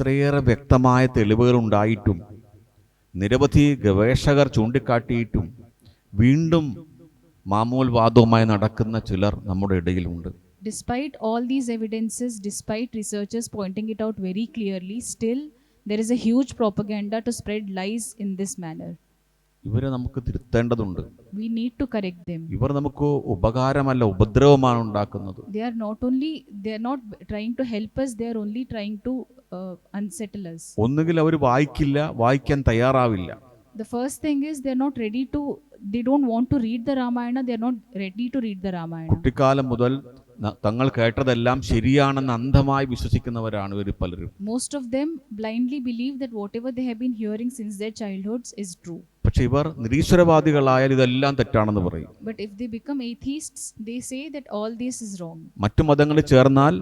ഇത്രയേറെ വ്യക്തമായ തെളിവുകൾ ഉണ്ടായിട്ടും നിരവധി ഗവേഷകർ ചൂണ്ടിക്കാട്ടിയിട്ടും വീണ്ടും മാമൂൽ വാദവുമായി നടക്കുന്ന ചിലർ നമ്മുടെ ഇടയിലുണ്ട് Despite all these evidences, despite researchers pointing it out very clearly, still there is a huge propaganda to spread lies in this manner. ഇവരെ നമുക്ക് തിരുത്തേണ്ടതുണ്ട് We need to correct them. ഇവർ നമുക്ക് ഉപകാരമല്ല ഉപദ്രവമാണ് ഉണ്ടാക്കുന്നത് They are not only they are not trying to help us; they are only trying to uh, unsettle us. ഒന്നുകിൽ അവർ വായിക്കില്ല വായിക്കാൻ തയ്യാറാവില്ല The first thing is they are not ready to. They don't want to read the Ramayana. They are not ready to read the Ramayana. കുട്ടിക്കാലം മുതൽ ന- തങ്ങൾ കേട്ടതെല്ലാം ശരിയാണെന്ന് അന്ധമായി വിശ്വസിക്കുന്നവരാണ് ഇവർ പലരും Most of them blindly believe that whatever they have been hearing since their childhoods is true. പക്ഷെ ഇവർ നിരീശ്വരവാദികളായാൽ ഇതെല്ലാം തെറ്റാണെന്ന് പറയും But if they become atheists, they say that all this is wrong. മറ്റു മതങ്ങളിൽ ചേർന്നാൽ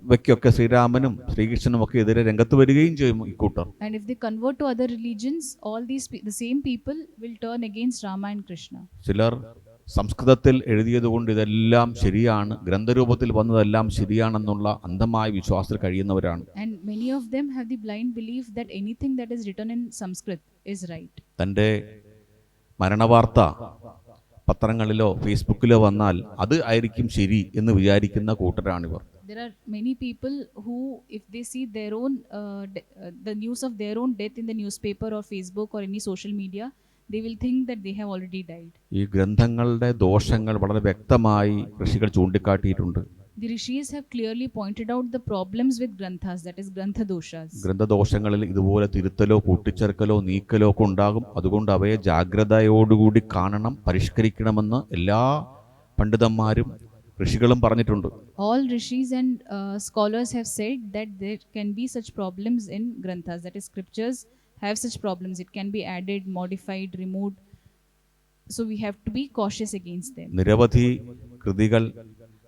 ഇവയ്ക്കൊക്കെ ശ്രീരാമനും ശ്രീകൃഷ്ണനും ഒക്കെ എതിരെ രംഗത്ത് വരികയും ചെയ്യും ഈ കൂട്ടർ And if they convert to other religions, all these pe- the same people will turn against Rama and Krishna. ചിലർ സംസ്കൃതത്തിൽ എഴുതിയതുകൊണ്ട് ഇതെല്ലാം ശരിയാണ് ഗ്രന്ഥരൂപത്തിൽ വന്നതെല്ലാം ശരിയാണെന്നുള്ള അന്ധമായ വിശ്വാസത്തിൽ കഴിയുന്നവരാണ് And many of them have the blind belief that anything that is written in Sanskrit is right. തന്റെ മരണവാർത്ത പത്രങ്ങളിലോ ഫേസ്ബുക്കിലോ വന്നാൽ അത് ആയിരിക്കും ശരി എന്ന് വിചാരിക്കുന്ന കൂട്ടരാണിവർ There are many people who, if they see their own, uh, uh, the news of their own death in the newspaper or Facebook or any social media, they will think that they have already died. ഈ ഗ്രന്ഥങ്ങളുടെ ദോഷങ്ങൾ വളരെ വ്യക്തമായി ഋഷികൾ ചൂണ്ടിക്കാട്ടിയിട്ടുണ്ട് The rishis have clearly pointed out the problems with granthas, that is grantha doshas. ഗ്രന്ഥദോഷങ്ങളിൽ ഇതുപോലെ തിരുത്തലോ കൂട്ടിച്ചേർക്കലോ നീക്കലോ ഒക്കെ ഉണ്ടാകും അതുകൊണ്ട് അവയെ ജാഗ്രതയോടുകൂടി കാണണം പരിഷ്കരിക്കണമെന്ന് എല്ലാ പണ്ഡിതന്മാരും ഋഷികളും പറഞ്ഞിട്ടുണ്ട് All rishis and uh, scholars have said that there can be such problems in granthas, that is, scriptures have such problems. It can be added, modified, removed. So we have to be cautious against them. നിരവധി കൃതികൾ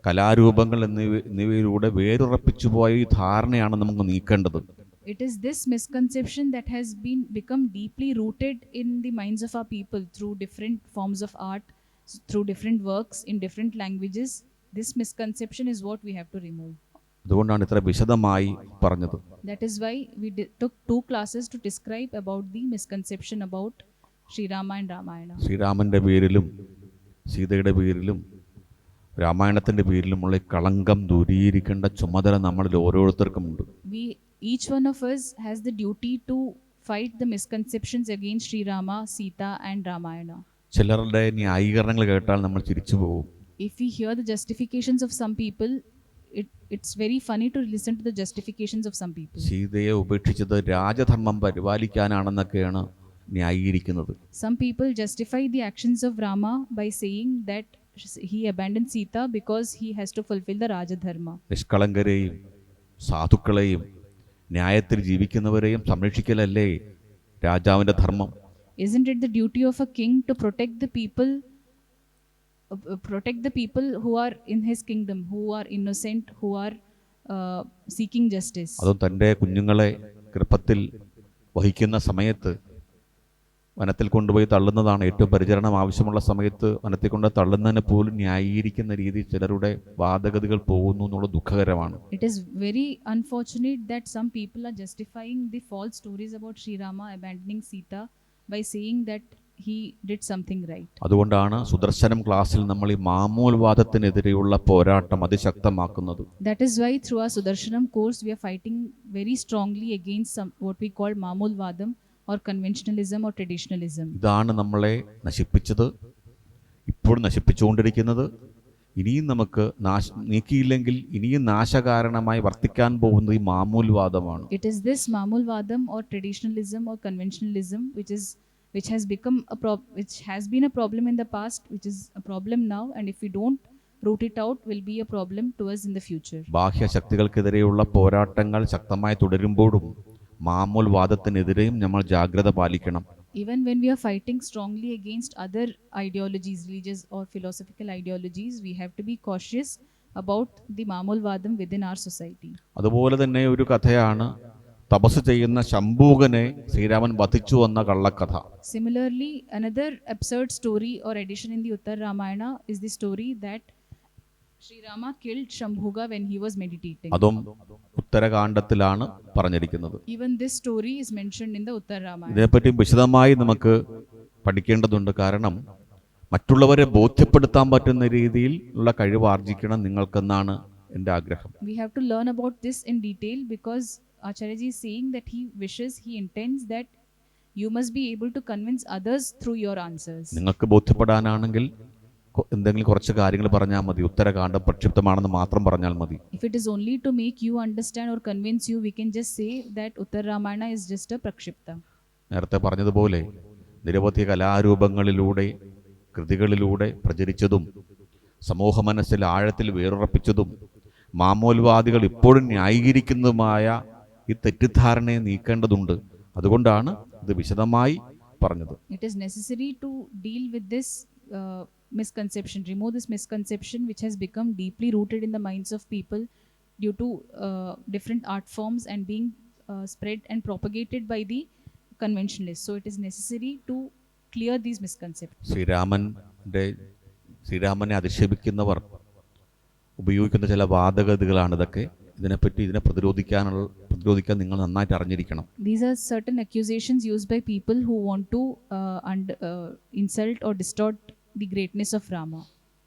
കലാരൂപങ്ങൾ എന്നിവ എന്നിവയിലൂടെ വേരുറപ്പിച്ചു പോയ ഈ ധാരണയാണ് നമുക്ക് നീക്കേണ്ടത് It is this misconception that has been become deeply rooted in the minds of our people through different forms of art, through different works in different languages. This misconception is what we have to remove. അതുകൊണ്ടാണ് ഇത്ര വിശദമായി പറഞ്ഞത് That is why we di- took two classes to describe about the misconception about Sri Rama and Ramayana. ശ്രീരാമന്റെ പേരിലും സീതയുടെ പേരിലും രാമായണത്തിന്റെ പേരിലുമുള്ള കളങ്കം ദൂരീകരിക്കേണ്ട ചുമതല നമ്മളിൽ ഓരോരുത്തർക്കും ഓരോരുത്തർക്കുമുണ്ട് each one of us has the duty to fight the misconceptions again Sri Rama Sita and Ramayana ചിലരുടെ ന്യായീകരണങ്ങൾ കേട്ടാൽ നമ്മൾ ചിരിച്ചു പോകും. If you hear the justifications of some people it it's very funny to listen to the justifications of some people സീതയെ ഉപേക്ഷിച്ചത് രാജധർമ്മം പരിപാലിക്കാനാണെന്നൊക്കെയാണ് ന്യായീകരിക്കുന്നത്. Some people justify the actions of Rama by saying that he abandoned Sita because he has to fulfill the Rajadharma. നിഷ്കളങ്കരെയും സാധുക്കളെയും ന്യായത്തിൽ ജീവിക്കുന്നവരെയും സംരക്ഷിക്കലല്ലേ രാജാവിൻ്റെ ധർമ്മം Isn't it the duty of a king to protect the people, uh, uh, protect the people who are in his kingdom, who are innocent, who are uh, seeking justice? അതും തൻ്റെ കുഞ്ഞുങ്ങളെ ഗർഭത്തിൽ വഹിക്കുന്ന സമയത്ത് വനത്തിൽ കൊണ്ടുപോയി തള്ളുന്നതാണ് ഏറ്റവും പരിചരണം. ആവശ്യമുള്ള സമയത്ത് വനത്തിൽ കൊണ്ട് തള്ളുന്നതിന് പോലും ന്യായീകരിക്കുന്ന രീതി ചിലരുടെ വാദഗതികൾ പോകുന്നു എന്നുള്ള ദുഃഖകരമാണ്. It is very unfortunate that some people are justifying the false stories about Sri Rama abandoning Sita by seeing that അതുകൊണ്ടാണ് സുദർശനം ക്ലാസ്സിൽ നമ്മൾ ഈ മാമൂൽ വാദത്തിനെതിരെയുള്ള പോരാട്ടം അതിശക്തമാക്കുന്നത്. വൈ ത്രൂ ആ Sudarshanam course we are fighting very strongly against what we call മാമൂൽ വാദം or conventionalism or traditionalism ഇതാണ് നമ്മളെ നശിപ്പിച്ചത് ഇപ്പോഴും നശിപ്പിച്ചുകൊണ്ടിരിക്കുന്നത്. ഇനിയും നമുക്ക് നീക്കിയില്ലെങ്കിൽ ഇനിയും നാശകാരണമായി വർത്തിക്കാൻ പോകുന്നത് ഈ മാമൂൽവാദമാണ്. It is this മാമൂൽവാദം or traditionalism or conventionalism which is which has become which has been a problem in the past which is a problem now and if you don't root it out will be a problem towards in the future ബാഹ്യ ശക്തികൾക്കെതിരെയുള്ള പോരാട്ടങ്ങൾ ശക്തമായി തുടരുമ്പോഴും മാമൂൽവാദത്തിനെതിരെയും നമ്മൾ ജാഗ്രത പാലിക്കണം. Even when we are fighting strongly against other ideologies religious or philosophical ideologies we have to be cautious about the മാമോൽ വാദം within R society അതുപോലെ തന്നെ ഒരു കഥയാണ് തപസ് ചെയ്യുന്ന ശംഭൂകനെ ശ്രീരാമൻ വധിച്ചു എന്ന കള്ളക്കഥ. Similarly another absurd story or edition in the Uttar Ramayana is the story that അതും ഉത്തരകാന്ഡത്തിലാണ് പറഞ്ഞിരിക്കുന്നത്. ഇതിനെപ്പറ്റി വിശദമായി നമുക്ക് പഠിക്കേണ്ടതുണ്ട്. കാരണം മറ്റുള്ളവരെ ബോധ്യപ്പെടുത്താൻ പറ്റുന്ന രീതിയിൽ ഉള്ള കഴിവ് ആർജിക്കണം നിങ്ങൾക്കെന്നാണ് എന്റെ ആഗ്രഹം. We have to learn about this in detail because Acharyaji seeing that he wishes he intends that you must be able to convince others through your answers നിങ്ങൾക്ക് ബോധ്യപ്പെടാനാണെങ്കിൽ എന്തെങ്കിലും കുറച്ച് കാര്യങ്ങൾ പറഞ്ഞാൽ മതി. ഉത്തരകാണ്ഡം പ്രക്ഷിപ്തമാണെന്ന് മാത്രം പറഞ്ഞാൽ മതി. If it is only to make you understand or convince you we can just say that Uttara Ramayana is just a Prakshipta. നേരത്തെ പറഞ്ഞതുപോലെ നിരവധി കലാരൂപങ്ങളിലൂടെ കൃതികളിലൂടെ പ്രചരിച്ചതും സമൂഹ മനസ്സിൽ ആഴത്തിൽ വേറുറപ്പിച്ചതും മാമോൽവാദികൾ ഇപ്പോഴും ന്യായീകരിക്കുന്നതുമായ ഈ തെറ്റിദ്ധാരണയെ നീക്കേണ്ടതുണ്ട്. അതുകൊണ്ടാണ് ഇത് വിശദമായി പറഞ്ഞത്. It is necessary to deal with uh, misconception, remove this misconception which has become deeply rooted in the minds of people due to uh, different art forms and being uh, spread and propagated by the conventionalists. So it is necessary to clear these misconceptions. ശ്രീരാമൻ്റെ ശ്രീരാമനെ അധിക്ഷേപിക്കുന്നവർ ഉപയോഗിക്കുന്ന ചില വാദഗതികളാണ് ഇതൊക്കെ ഇതിനെപ്പറ്റി ഇതിനെ പ്രതിരോധിക്കാനുള്ള പ്രതിരോധിക്കാൻ നിങ്ങൾ നന്നായിട്ട് അറിഞ്ഞിരിക്കണം These are certain accusations used by people who want to uh, und- uh, insult or distort the greatness of Rama.